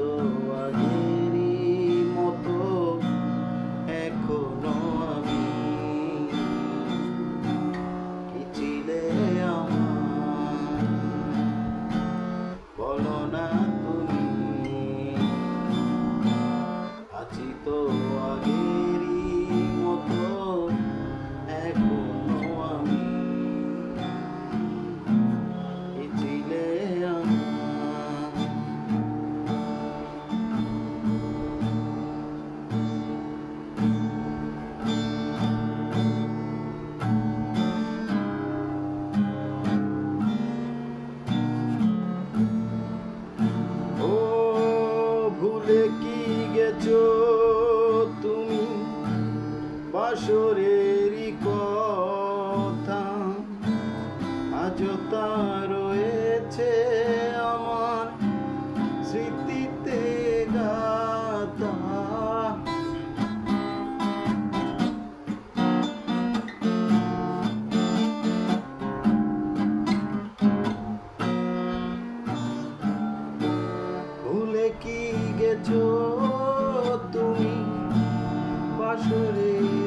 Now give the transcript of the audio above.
Oh. কথা রয়েছে আমার স্মৃতিতে গাতা ভুলে কি গেছো তুমি বাসরে